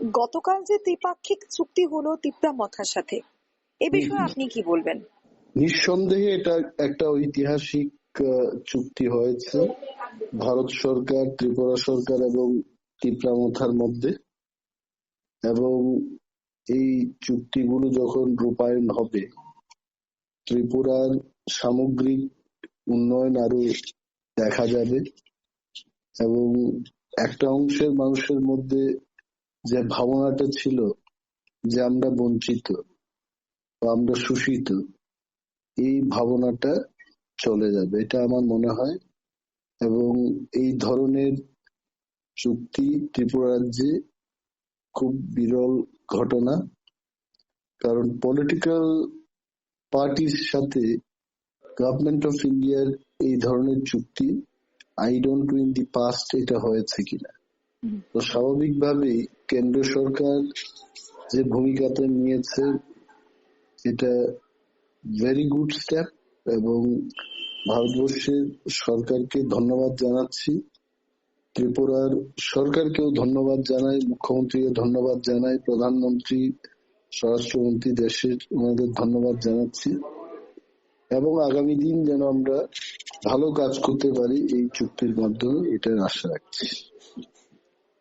গতকাল যে ত্রিপাক্ষিক চুক্তি হলো তিপ্রা মথার সাথে এ বিষয়ে আপনি কি বলবেন? নিঃসন্দেহে এটা একটা ঐতিহাসিক চুক্তি হয়েছে। ভারত সরকার ত্রিপুরা সরকার এবং ত্রিপ্রামথার মধ্যে। এবং এই চুক্তিগুলো যখন রূপায়ণ হবে ত্রিপুরার সামগ্রিক উন্নয়ন আরও দেখা যাবে। এবং একটা অংশের মানুষের মধ্যে যে ভাবনাটা ছিল যে আমরা বঞ্চিত আমরা শোষিত, এই ভাবনাটা চলে যাবে। এটা আমার মনে হয়। এবং এই ধরনের চুক্তি ত্রিপুরা রাজ্যে খুব বিরল ঘটনা। কারণ পলিটিক্যাল পার্টির সাথে গভর্নমেন্ট অফ ইন্ডিয়ার এই ধরনের চুক্তি I don't in the past এটা হয়েছে কিনা। তো স্বাভাবিকভাবেই কেন্দ্র সরকার যে ভূমিকাটা নিয়েছে, এটা ভেরি গুড স্টেপ এবং ভারতবর্ষের সরকারকে ধন্যবাদ জানাচ্ছি। ত্রিপুরার সরকারকেও ধন্যবাদ জানাই, মুখ্যমন্ত্রীকে ধন্যবাদ জানাই, প্রধানমন্ত্রী, স্বরাষ্ট্রমন্ত্রী, দেশের ওনাদের ধন্যবাদ জানাচ্ছি এবং আগামী দিন যেন আমরা ভালো কাজ করতে পারি এই চুক্তির মাধ্যমে, এটার আশা রাখছি।